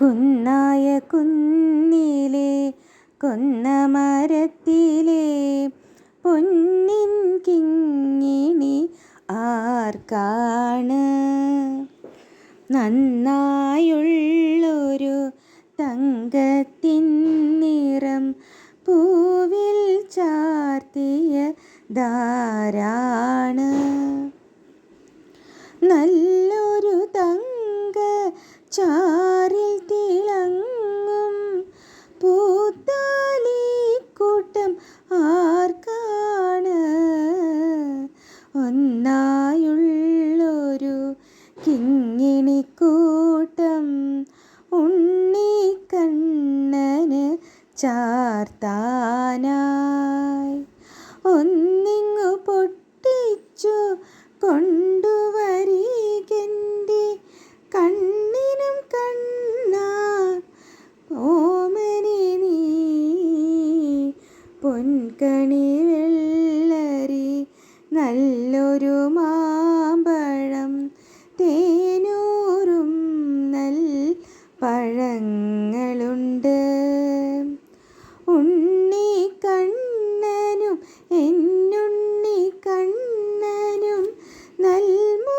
കുന്നായ കുന്നിലെ കൊന്നമരത്തിലെ പൊന്നിൻ കിങ്ങിണി ആർക്കാണ് നന്നായുള്ളൊരു തങ്കത്തിൻ നിറം പൂവിൽ ചാർത്തിയ ധാരാണ്. നല്ലൊരു തങ്ക ചാറിൽ ചാർത്താനായി ഒന്നിങ്ങു പൊട്ടിച്ചു കൊണ്ടുവരികെന്റെ കണ്ണിനും കണ്ണ ഓമനെ നീ പൊൻകണി വെള്ളരി നല്ലൊരു മാമ്പഴം തേനൂറും നൽ പഴങ്ങളുണ്ട്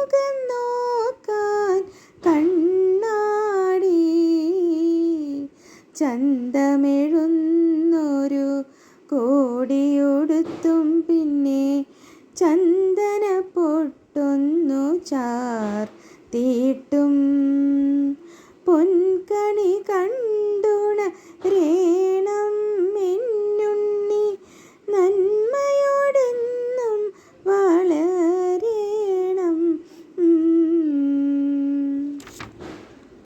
നൽമുഖം നോക്കാൻ കണ്ണാടി. ചന്തമെഴുന്നൊരു കോടിയൊടുത്തും പിന്നെ ചന്ദന പൊട്ടൊന്നു പൊൻകണി പൊൻ